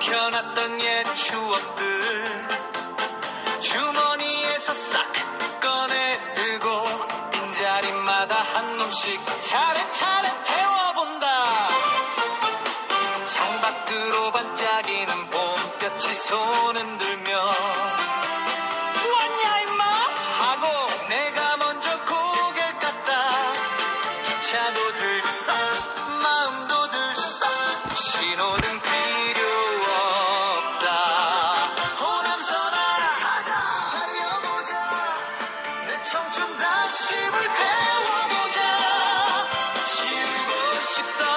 묵혀놨던 옛 추억들 주머니에서 싹 꺼내 들고 빈자리마다 한 놈씩 차례차례 태워본다. 창밖으로 반짝이는 봄볕이 손흔들 считать.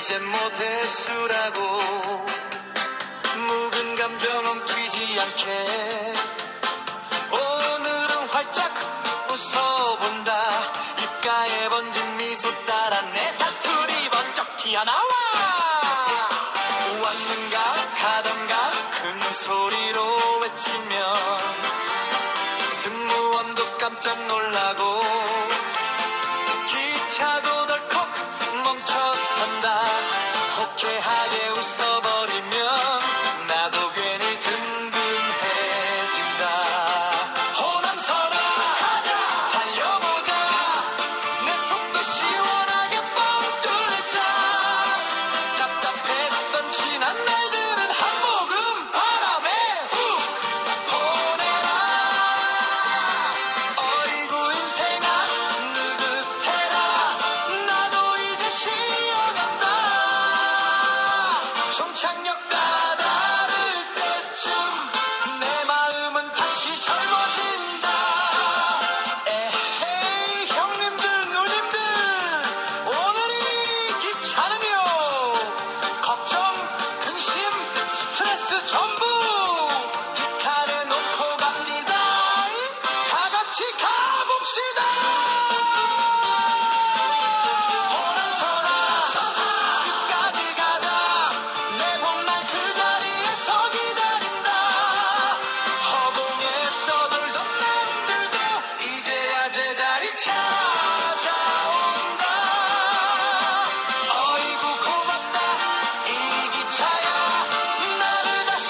이젠 못했수라고. 뭐 묵은 감정 엉키지 않게. 오늘은 활짝 웃어본다. 입가에 번진 미소 따라 내 사투리 번쩍 튀어나와. 왔는가 가던가 큰 소리로 외치면 Okay, hi. 정창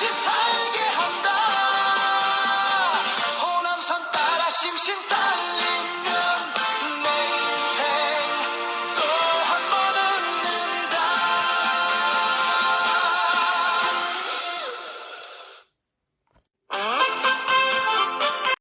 Just.